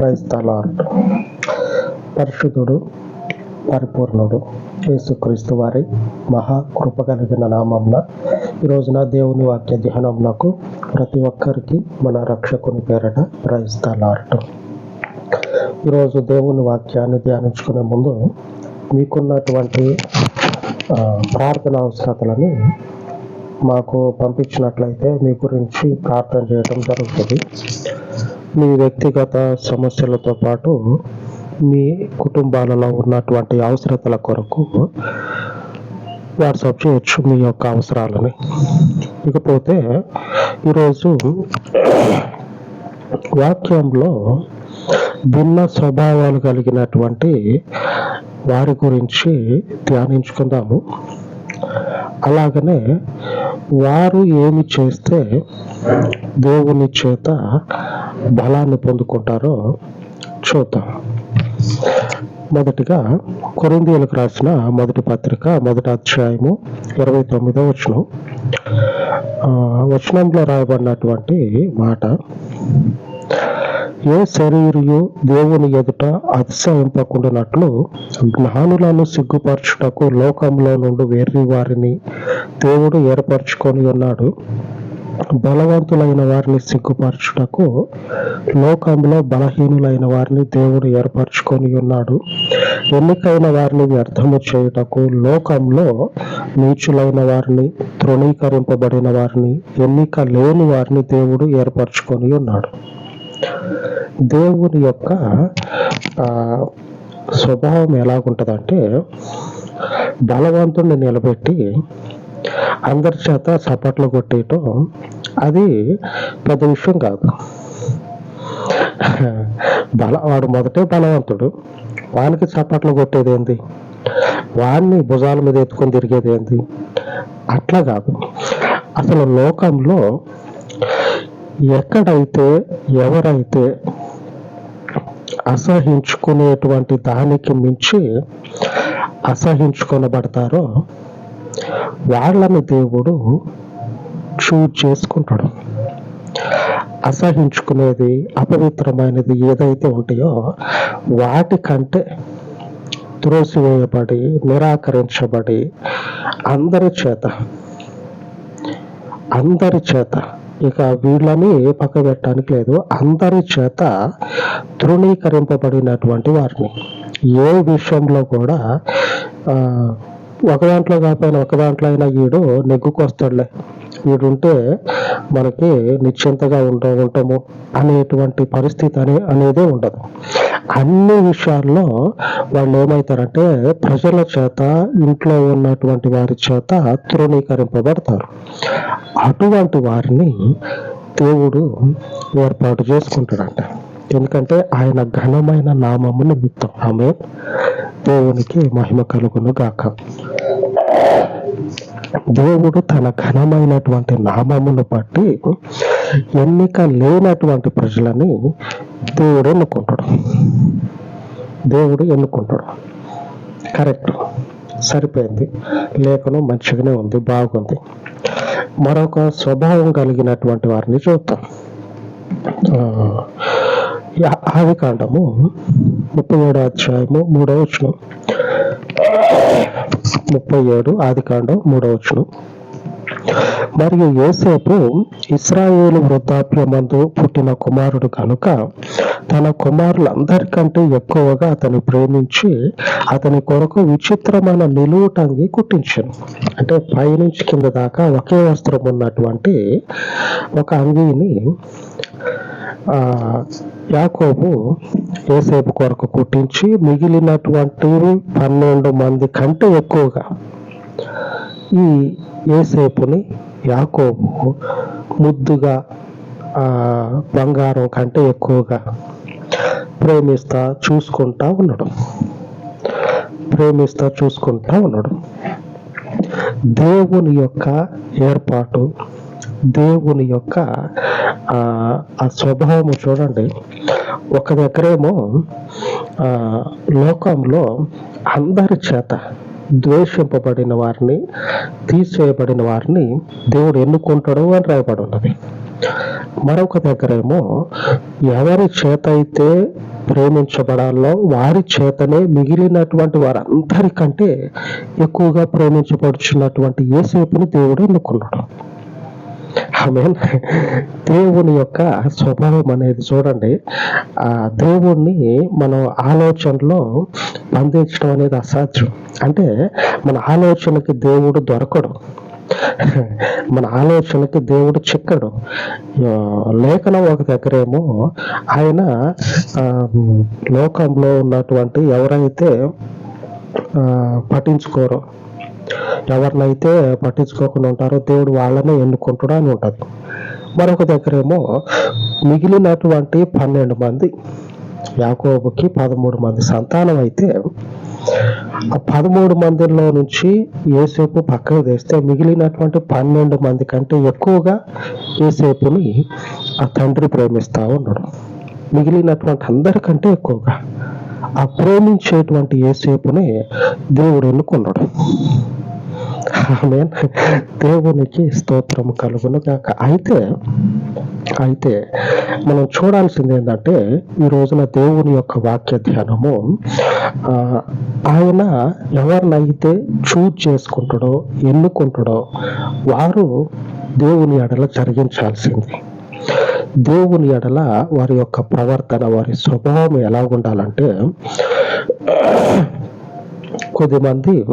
క్రైస్తలార్డ్ పరిశుద్ధుడు పరిపూర్ణుడు యేసుక్రీస్తు వారి మహా కృప కలిగిన నామంన ఈ రోజున దేవుని వాక్య ధ్యానంనకు ప్రతి ఒక్కరికి మన రక్షకుని పేరట క్రైస్తలార్డ్ ఈరోజు దేవుని వాక్యాన్ని ధ్యానించుకునే ముందు మీకున్నటువంటి ప్రార్థన అవసరతలని మాకు పంపించినట్లయితే మీ గురించి ప్రార్థన చేయడం జరుగుతుంది. మీ వ్యక్తిగత సమస్యలతో పాటు మీ కుటుంబాలలో ఉన్నటువంటి అవసరతల కొరకు వాట్సాప్ చేయొచ్చు మీ యొక్క అవసరాలని. ఇకపోతే ఈరోజు వాక్యంలో భిన్న స్వభావాలు కలిగినటువంటి వారి గురించి ధ్యానించుకుందాము. అలాగనే వారు ఏమి చేస్తే దేవుని చేత బలాన్ని పొందుకుంటారో చూద్దాం. మొదటిగా కొరిందీయులకు రాసిన మొదటి పత్రిక మొదటి అధ్యాయము ఇరవై తొమ్మిదో వచనం. వచనంలో రాయబడినటువంటి మాట ఏ శరీరియు దేవుని ఎదుట అతిశయింపకుండానట్లు జ్ఞానులను సిగ్గుపరచుటకు లోకంలో నుండి వేర్రి వారిని దేవుడు ఏర్పరచుకొని ఉన్నాడు. బలవంతులైన వారిని సిగ్గుపరచుటకు లోకంలో బలహీనులైన వారిని దేవుడు ఏర్పరచుకొని ఉన్నాడు. ఎన్నికైన వారిని వ్యర్థము చేయుటకు లోకంలో నీచులైన వారిని తృణీకరింపబడిన వారిని ఎన్నిక లేని వారిని దేవుడు ఏర్పరచుకొని ఉన్నాడు. దేవుని యొక్క స్వభావం ఎలాగుంటుందంటే బలవంతుడిని నిలబెట్టి అందరి చేత చప్పట్లు కొట్టేయటం అది పెద్ద విషయం కాదు. బల వాడు మొదటే బలవంతుడు. వానికి చప్పట్లు కొట్టేది ఏంది? వాడిని భుజాల మీద ఎత్తుకొని తిరిగేది ఏంది? అట్లా కాదు. అసలు లోకంలో ఎక్కడైతే ఎవరైతే అసహించుకునేటువంటి దానికి మించి అసహించుకొనబడతారో వాళ్ళని దేవుడు చూజ్ చేసుకుంటాడు. అసహించుకునేది అపవిత్రమైనది ఏదైతే ఉంటాయో వాటికంటే త్రోసివేయబడి నిరాకరించబడి అందరి చేత అందరి చేత ఇక వీళ్ళని పక్క పెట్టడానికి లేదు. అందరి చేత తృణీకరింపబడినటువంటి వారిని. ఏ విషయంలో కూడా ఆ, ఒక దాంట్లో కాకపోయినా ఒక దాంట్లో అయినా వీడు నెగ్గుకొస్తాడులే. వీడుంటే మనకి నిశ్చింతగా ఉంట ఉంటాము అనేటువంటి పరిస్థితి అనే అనేదే ఉండదు. అన్ని విషయాల్లో వాళ్ళు ఏమవుతారంటే ప్రజల చేత ఇంట్లో ఉన్నటువంటి వారి చేత తృణీకరింపబడతారు. అటువంటి వారిని దేవుడు ఏర్పాటు చేసుకుంటాడంట. ఎందుకంటే ఆయన ఘనమైన నామము నిమిత్తం. ఆమె దేవునికి మహిమ కలుగును గాక దేవుడు తన ఘనమైనటువంటి నామమును బట్టి ఎన్నిక లేనటువంటి ప్రజలని దేవుడు ఎన్నుకుంటాడు. దేవుడు ఎన్నుకుంటాడు. కరెక్ట్ సరిపోయింది. లేఖనం మంచిగానే ఉంది బాగుంది. మరొక స్వభావం కలిగినటువంటి వారిని చూద్దాం. ఆది కాండము ముప్పై ఏడో అధ్యాయము మూడో వచ్చిన ముప్పై ఏడు ఆది కాండం మరియు యోసేపు ఇస్రాయేలు వృద్ధాప్యమందు పుట్టిన కుమారుడు కనుక తన కుమారులందరికంటే ఎక్కువగా అతను ప్రేమించి అతని కొరకు విచిత్రమైన నిలువుటంగి కుట్టించాను. అంటే పైనుంచి కింద దాకా ఒకే వస్త్రం ఉన్నటువంటి ఒక అంగీని యాకోబు ఏసేపు కొరకు కుట్టించి మిగిలినటువంటి పన్నెండు మంది కంటే ఎక్కువగా ఈ ఏసేపుని యాకోబు ముద్దుగా బంగారం కంటే ఎక్కువగా ప్రేమిస్తా చూసుకుంటా ఉండడం ప్రేమిస్తా చూసుకుంటా ఉండడం దేవుని యొక్క ఏర్పాటు దేవుని యొక్క ఆ, స్వభావము చూడండి. ఒక దగ్గరేమో ఆ, లోకంలో అందరి చేత ద్వేషింపబడిన వారిని తీసివేయబడిన వారిని దేవుడు ఎన్నుకుంటాడు అని రాయబడి ఉన్నది. మరొక దగ్గరేమో ఎవరి చేత అయితే ప్రేమించబడాలో వారి చేతనే మిగిలినటువంటి వారందరికంటే ఎక్కువగా ప్రేమించబడుచున్నటువంటి ఏసేపుని దేవుడు ఎన్నుకున్నాడు. ఆమె దేవుని యొక్క స్వభావం అనేది చూడండి. ఆ దేవుణ్ణి మనం ఆలోచనలో బంధించడం అనేది అసాధ్యం. అంటే మన ఆలోచనకి దేవుడు దొరకడు. మన ఆలోచనకి దేవుడు చిక్కడు. లేఖనం ఒక దగ్గరేమో ఆయన లోకంలో ఉన్నటువంటి ఎవరైతే పఠించుకోరో పట్టించుకోరో ఎవరినైతే పట్టించుకోకుండా ఉంటారో దేవుడు వాళ్ళనే ఎన్నుకుంటాడు అని ఉంటుంది. మరొక దగ్గరేమో మిగిలినటువంటి పన్నెండు మంది యాకోబుకి పదమూడు మంది సంతానం అయితే ఆ పదమూడు మందిలో నుంచి ఏసేపు పక్కకు తెస్తే మిగిలినటువంటి పన్నెండు మంది కంటే ఎక్కువగా ఏసేపుని ఆ తండ్రి ప్రేమిస్తా ఉన్నాడు. మిగిలినటువంటి అందరికంటే ఎక్కువగా ఆ ప్రేమించేటువంటి ఏసేపుని దేవుడు ఎన్నుకున్నాడు. దేవునికి స్తోత్రం కలుగును కాక అయితే అయితే మనం చూడాల్సింది ఏంటంటే ఈ రోజున దేవుని యొక్క వాక్య ధ్యానము ఆ, ఆయన ఎవరినైతే చూజ్ చేసుకుంటాడో ఎన్నుకుంటాడో వారు దేవుని ఎడల జరిగించాల్సింది. దేవుని ఎడల వారి యొక్క ప్రవర్తన వారి స్వభావం ఎలా ఉండాలంటే కొద్దిమంది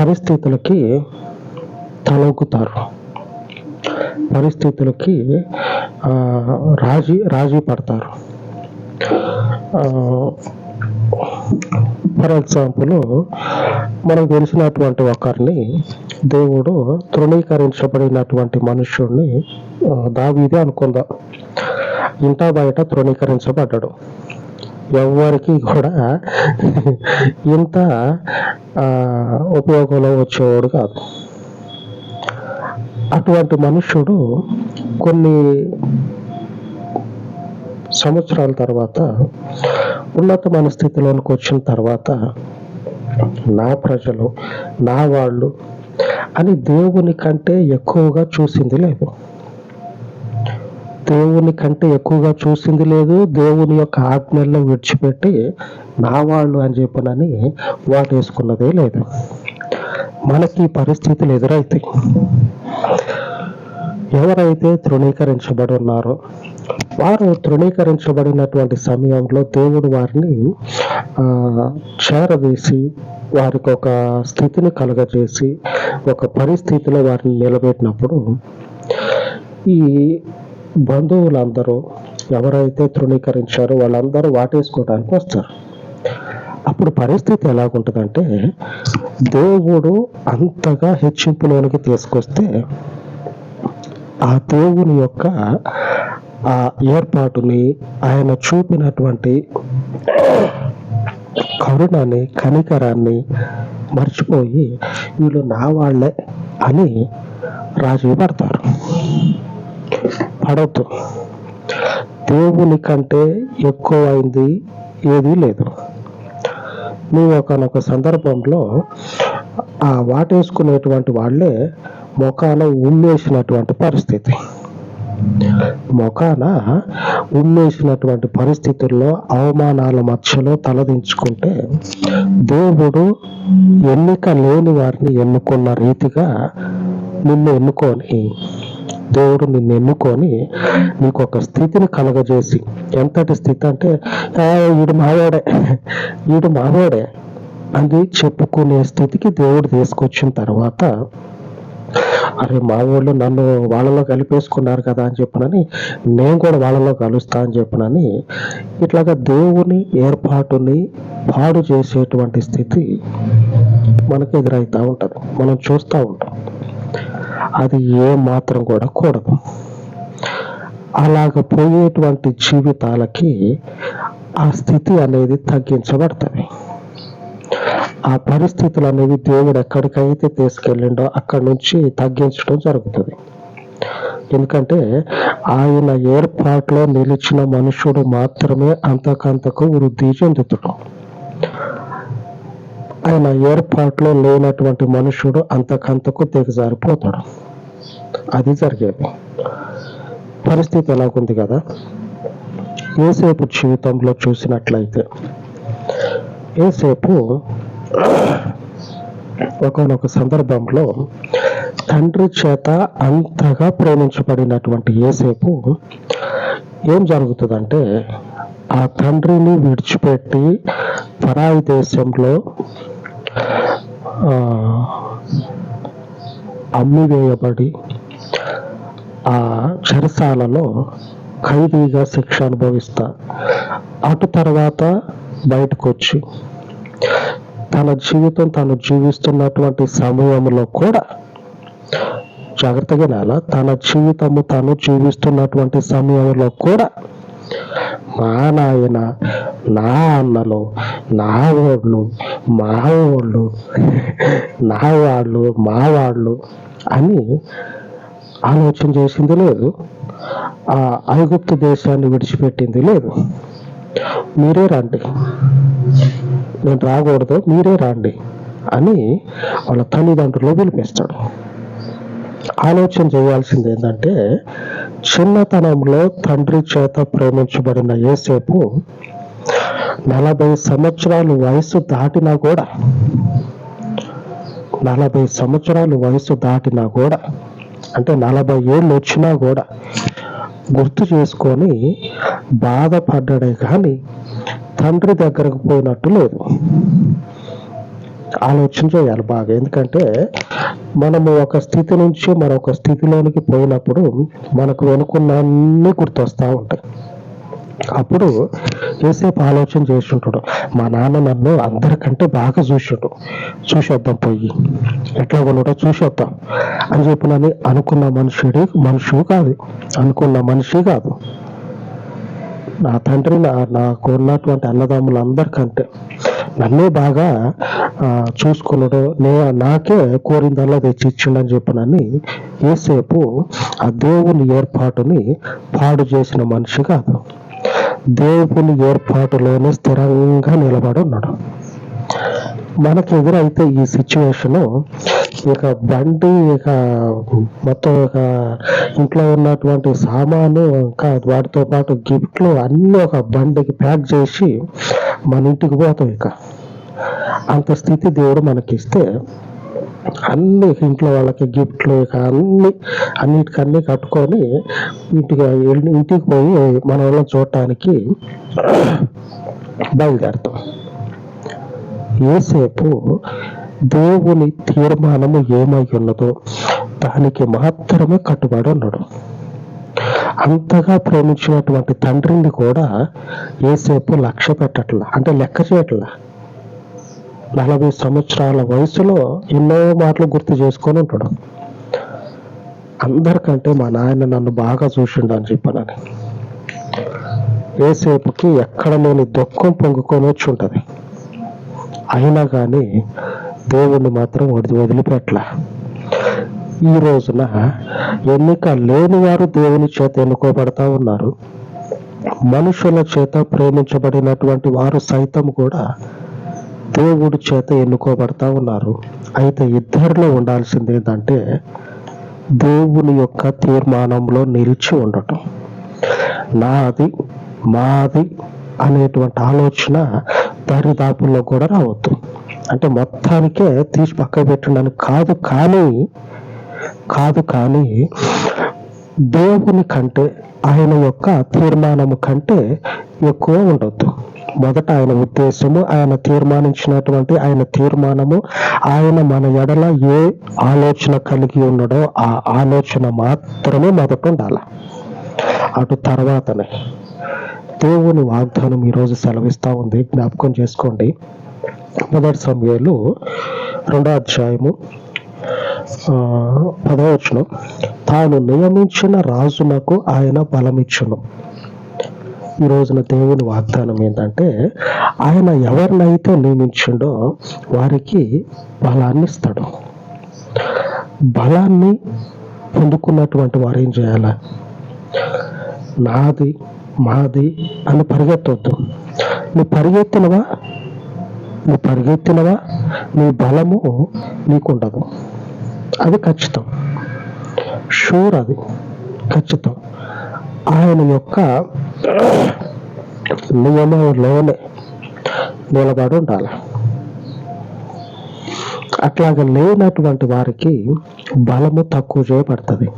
పరిస్థితులకి తలొక్కుతారు. పరిస్థితులకి రాజీ రాజీ పడతారు. ఫర్ ఎగ్జాంపుల్ మనకు తెలిసినటువంటి ఒకరిని దేవుడు తృణీకరించబడినటువంటి మనుష్యుడిని దావీదే అనుకుందాం. ఇంటా బయట తృణీకరించబడ్డాడు. ఎవరికి కూడా ఇంత ఆ, ఉపయోగంలో వచ్చేవాడు కాదు. అటువంటి మనుష్యుడు కొన్ని సంవత్సరాల తర్వాత ఉన్నతమైన స్థితిలోనికి వచ్చిన తర్వాత నా ప్రజలు నా వాళ్ళు అని దేవుని కంటే ఎక్కువగా చూసింది లేదు. దేవుని కంటే ఎక్కువగా చూసింది లేదు. దేవుని యొక్క ఆజ్ఞల్లో విడిచిపెట్టి నా వాళ్ళు అని చెప్పనని వాటేసుకున్నదే లేదు. మనకి ఈ పరిస్థితులు ఎదురవుతాయి ఎవరైతే తృణీకరించబడి ఉన్నారో వారు తృణీకరించబడినటువంటి సమయంలో దేవుడు వారిని చేరవేసి వారికి ఒక స్థితిని కలుగజేసి ఒక పరిస్థితిలో వారిని నిలబెట్టినప్పుడు ఈ బంధువులందరూ ఎవరైతే తృణీకరించారో వాళ్ళందరూ వాటేసుకోవడానికి వస్తారు. అప్పుడు పరిస్థితి ఎలాగుంటుందంటే దేవుడు అంతగా హెచ్చింపులోనికి తీసుకొస్తే ఆ దేవుని యొక్క ఆ ఏర్పాటుని ఆయన చూపినటువంటి కరుణని కనికరాన్ని మర్చిపోయి వీళ్ళు నా వాళ్ళే అని రాజీ పడతారు పడవద్దు దేవుని కంటే ఎక్కువైంది ఏదీ లేదు. నువ్వు ఒకనొక సందర్భంలో ఆ వాటేసుకునేటువంటి వాళ్ళే మొఖాన ఉమ్మేసినటువంటి పరిస్థితి. మొఖాన ఉమ్మేసినటువంటి పరిస్థితుల్లో అవమానాల మధ్యలో తలదించుకుంటే దేవుడు ఎన్నిక లేని వారిని ఎన్నుకున్న రీతిగా నిన్ను ఎన్నుకొని దేవుడు నిన్ను ఎన్నుకొని నీకు ఒక స్థితిని కలగజేసి ఎంతటి స్థితి అంటే "ఆ, మావాడే వీడు మావాడే అని చెప్పుకునే స్థితికి దేవుడు తీసుకొచ్చిన తర్వాత అరే మా ఊళ్ళో నన్ను వాళ్ళలో కలిపేసుకున్నారు కదా అని చెప్పనని నేను కూడా వాళ్ళలో కలుస్తా అని చెప్పనని ఇట్లాగా దేవుని ఏర్పాటుని పాడు చేసేటువంటి స్థితి మనకు ఎదురవుతూ ఉంటుంది. మనం చూస్తూ ఉంటాం. అది ఏ మాత్రం కూడా కూడదు. అలాగ పోయేటువంటి జీవితాలకి ఆ స్థితి అనేది తగ్గించబడుతుంది ఆ పరిస్థితులు అనేవి దేవుడు ఎక్కడికైతే తీసుకెళ్ళిండో అక్కడి నుంచి తగ్గించడం జరుగుతుంది. ఎందుకంటే ఆయన ఏర్పాట్లో నిలిచిన మనుషుడు మాత్రమే అంతకంతకు వృద్ధి చెందుతుడు. ఆయన ఏర్పాట్లో లేనటువంటి మనుషుడు అంతకంతకు దిగజారిపోతాడు. అది జరిగేది. పరిస్థితి ఎలాగుంది కదా? ఏసేపు జీవితంలో చూసినట్లయితే ఏసేపు ఒకనొక సందర్భంలో తండ్రి చేత అంతగా ప్రేమించబడినటువంటి ఏసేపు ఏం జరుగుతుందంటే ఆ తండ్రిని విడిచిపెట్టి పరాయి దేశంలో అమ్మివేయబడి ఆ చెరసాలలో ఖైదీగా శిక్ష అనుభవిస్తా. అటు తర్వాత బయటకు వచ్చి తన జీవితం తను జీవిస్తున్నటువంటి సమయంలో కూడా జాగ్రత్తగా నాలా తన జీవితము తను జీవిస్తున్నటువంటి సమయంలో కూడా మా నాయన నా అన్నలు నా ఓళ్ళు మా ఓళ్ళు నా వాళ్ళు మా వాళ్ళు అని ఆలోచన చేసింది లేదు. ఆ ఐగుప్తు దేశాన్ని విడిచిపెట్టింది లేదు. మీరే రండి. నేను రాకూడదు మీరే రండి అని వాళ్ళ తల్లిదండ్రులు పిలిపిస్తాడు ఆలోచన చేయాల్సింది ఏంటంటే చిన్నతనంలో తండ్రి చేత ప్రేమించబడిన ఏసేపు నలభై సంవత్సరాలు వయసు దాటినా కూడా నలభై సంవత్సరాలు వయసు దాటినా కూడా అంటే నలభై ఏళ్ళు వచ్చినా కూడా గుర్తు చేసుకొని బాధపడ్డాడే కానీ తండ్రి దగ్గరకు పోయినట్టు లేదు. ఆలోచన చేయాలి బాగా. ఎందుకంటే మనము ఒక స్థితి నుంచి మరొక స్థితిలోనికి పోయినప్పుడు మనకు వెనుకున్న అన్నీ గుర్తొస్తూ ఉంటాయి. అప్పుడు ఏసేపు ఆలోచన చేసి మా నాన్న నన్ను అందరికంటే బాగా చూసాడు. చూసేద్దాం పోయి. ఎట్లా ఉన్నాడో చూసేద్దాం. అని చెప్పినని అనుకున్న మనుషుడి మనుషు కాదు. అనుకున్న మనిషి కాదు. నా తండ్రి నా నాకు ఉన్నటువంటి అన్నదమ్ములందరికంటే నన్నే బాగా ఆ, చూసుకున్నాడు నే నాకే కోరిందల్లా తెచ్చి ఇచ్చిండని చెప్పనని ఏసేపు ఆ దేవుని ఏర్పాటుని పాడు చేసిన మనిషి కాదు. దేవుని ఏర్పాటులోనే స్థిరంగా నిలబడి ఉన్నాడు. మనకి ఎదురైతే ఈ సిచ్యువేషన్ ఇక బండి ఇక మొత్తం ఇక ఇంట్లో ఉన్నటువంటి సామాను ఇంకా వాటితో పాటు గిఫ్ట్లు అన్నీ ఒక బండికి ప్యాక్ చేసి మన ఇంటికి పోతాం ఇక. అంత స్థితి దేవుడు మనకిస్తే అన్ని ఇంట్లో వాళ్ళకి గిఫ్ట్లు ఇక అన్ని అన్నిటికన్నీ కట్టుకొని ఇంటికి వెళ్ళి- ఇంటికి పోయి మన వాళ్ళని చూడటానికి బయలుదేరుతాం. ఏసేపు దేవుని తీర్మానము ఏమై ఉన్నదో దానికి మాత్రమే కట్టుబడి ఉన్నాడు. అంతగా ప్రేమించినటువంటి తండ్రిని కూడా ఏసేపు లక్ష్య పెట్టట్లా అంటే లెక్క చేయట్లా. నలభై సంవత్సరాల వయసులో ఎన్నో మాటలు గుర్తు చేసుకొని ఉంటాడు. అందరికంటే మా నాయన నన్ను బాగా చూసిండు అని చెప్పానని. ఏసేపుకి ఎక్కడ లేని దుఃఖం పొంగుకొని వచ్చి ఉంటుంది. అయినా కానీ దేవుణ్ణి మాత్రం వదిలి వదిలిపెట్ల. ఈ రోజున ఎన్నిక లేని వారు దేవుని చేత ఎన్నుకోబడతా ఉన్నారు. మనుషుల చేత ప్రేమించబడినటువంటి వారు సైతం కూడా దేవుడి చేత ఎన్నుకోబడతా ఉన్నారు. అయితే ఇద్దరిలో ఉండాల్సింది ఏంటంటే దేవుని యొక్క తీర్మానంలో నిలిచి ఉండటం. నాది మాది అనేటువంటి ఆలోచన దరిదాపుల్లో కూడా రావద్దు. అంటే మొత్తానికే తీసి పక్క పెట్టడానికి కాదు కానీ కాదు కానీ దేవుని కంటే ఆయన యొక్క తీర్మానము కంటే ఎక్కువ ఉండొద్దు. మొదట ఆయన ఉద్దేశము ఆయన తీర్మానించినటువంటి ఆయన తీర్మానము ఆయన మన ఎడల ఏ ఆలోచన కలిగి ఉన్నాడో ఆ ఆలోచన మాత్రమే మొదట ఉండాలి. అటు తర్వాతనే దేవుని వాగ్దానం ఈరోజు సెలవిస్తా ఉంది. జ్ఞాపకం చేసుకోండి. మొదటి సమయంలో రెండో అధ్యాయము పదవచనం తాను నియమించిన రాజునకు ఆయన బలమిచ్చును. ఈ రోజున దేవుని వాగ్దానం ఏంటంటే ఆయన ఎవరినైతే నియమించిండో వారికి బలాన్ని ఇస్తాడు. బలాన్ని పొందుకున్నటువంటి వారు ఏం చేయాలి? నాది మాది అని పరిగెత్తొద్దు. నువ్వు పరిగెత్తినవా? నువ్వు పరిగెత్తినవా? నీ బలము నీకుండదు. అది ఖచ్చితం. షూర్ అది. ఖచ్చితం. ఆయన యొక్క నియమంలోనే నిలబడి ఉండాలి. అట్లాగ లేనటువంటి వారికి బలము తక్కువ చేయబడుతుంది.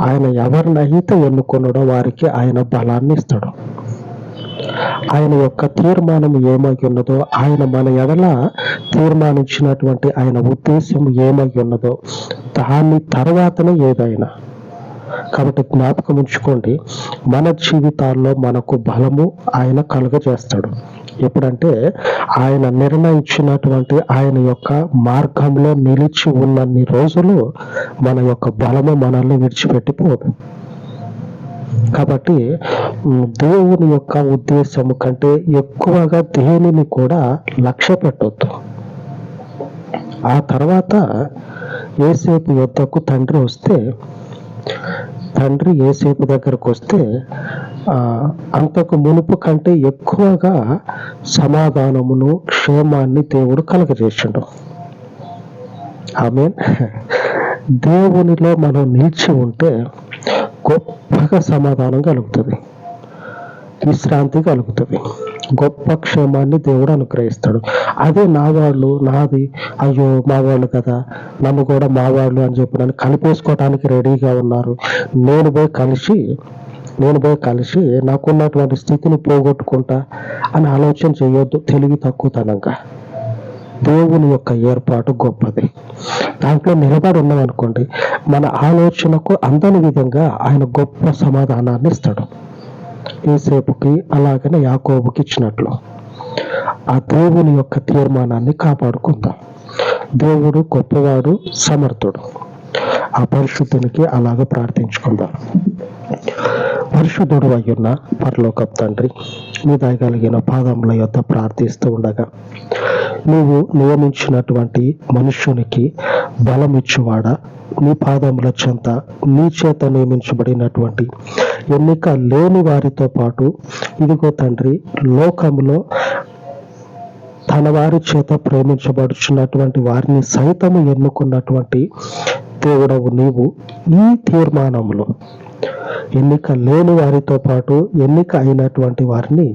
ఆయన ఎవరినైతే ఎన్నుకున్నాడో వారికి ఆయన బలాన్ని ఇస్తాడు. ఆయన యొక్క తీర్మానం ఏమై ఉన్నదో ఆయన మన ఎడల తీర్మానించినటువంటి ఆయన ఉద్దేశం ఏమై ఉన్నదో దాని తర్వాతనే ఏదైనా. కాబట్టి జ్ఞాపకం ఉంచుకోండి మన జీవితాల్లో మనకు బలము ఆయన కలుగజేస్తాడు. ఎప్పుడంటే ఆయన నిర్ణయించినటువంటి ఆయన యొక్క మార్గంలో నిలిచి ఉన్నన్ని రోజులు మన యొక్క బలము మనల్ని విడిచిపెట్టిపోదు. కాబట్టి దేవుని యొక్క ఉద్దేశము కంటే ఎక్కువగా దేనిని కూడా లక్ష్య పెట్టొద్దు. ఆ తర్వాత ఏసేపు యొద్దకు తండ్రి వస్తే తండ్రి ఏసేపు దగ్గరకు వస్తే అంతకు మునుపు కంటే ఎక్కువగా సమాధానమును క్షేమాన్ని దేవుడు కలగజేసిండు. ఆమె దేవునిలో మనం నిలిచి ఉంటే గొప్పగా సమాధానం కలుగుతుంది. విశ్రాంతి కలుగుతుంది. గొప్ప క్షేమాన్ని దేవుడు అనుగ్రహిస్తాడు. అదే నా వాళ్ళు నాది అయ్యో మా వాళ్ళు కదా నన్ను కూడా మా వాళ్ళు అని చెప్పి నన్ను కలిపేసుకోవడానికి రెడీగా ఉన్నారు. నేను పోయి కలిసి నేను పోయి కలిసి నాకున్నటువంటి స్థితిని పోగొట్టుకుంటా అని ఆలోచన చేయొద్దు. తెలివి తక్కువతనంగా. దేవుని యొక్క ఏర్పాటు గొప్పది. దాంట్లో నిలబడి ఉన్నాం అనుకోండి మన ఆలోచనకు అందని విధంగా ఆయన గొప్ప సమాధానాన్ని ఇస్తాడు. ఏసేపుకి అలాగనే యాకోబుకి ఇచ్చినట్లు. ఆ దేవుని యొక్క తీర్మానాన్ని కాపాడుకుందాం. దేవుడు గొప్పవాడు సమర్థుడు. ఆ పరిశుద్ధునికి అలాగ ప్రార్థించుకుందాం. పరిశుద్ధుడు అయ్యున్న పరలోకప్ తండ్రి మీ దయగలిగిన పాదముల యొక్క ప్రార్థిస్తూ ఉండగా నువ్వు నియమించినటువంటి మనుష్యునికి బలం ఇచ్చువాడా నీ పాదముల చెంత నీ చేత నియమించబడినటువంటి ఎన్నిక లేని వారితో పాటు ఇదిగో తండ్రి లోకములో తన వారి చేత ప్రేమించబడుచున్నటువంటి వారిని సైతము ఎన్నుకున్నటువంటి దేవుడవు నీవు ఈ తీర్మానంలో ఎన్నిక లేని వారితో పాటు ఎన్నిక అయినటువంటి వారిని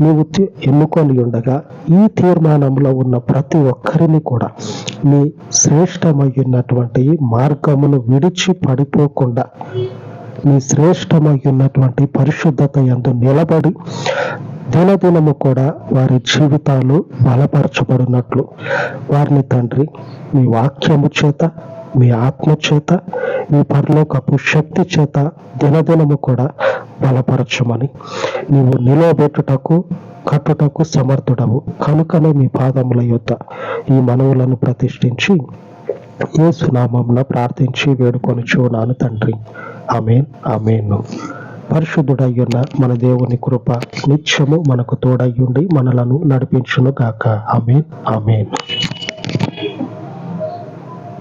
నీవు ఎన్నుకొని ఉండగా ఈ తీర్మానంలో ఉన్న ప్రతి ఒక్కరిని కూడా నీ శ్రేష్టమైనటువంటి మార్గమును విడిచి పడిపోకుండా నీ శ్రేష్టమై ఉన్నటువంటి పరిశుద్ధత ఎందు నిలబడి దినదినము కూడా వారి జీవితాలు బలపరచబడినట్లు. వారిని తండ్రి మీ వాక్యము చేత మీ ఆత్మ చేత మీ పరలోకపు శక్తి చేత దినదినము కూడా బలపరచమని నీవు నిలవబెట్టుటకు కట్టుటకు సమర్థుడవు. కనుకనే మీ పాదముల యొద్ద ఈ మనవులను ప్రతిష్ఠించి ఏసునామంన ప్రార్థించి వేడుకొని చూనాను తండ్రి. అమేన్ అమేను పరిశుద్ధుడయ్యున్న మన దేవుని కృప నిత్యము మనకు తోడయ్యుండి మనలను నడిపించును గాక అమేన్ అమేన్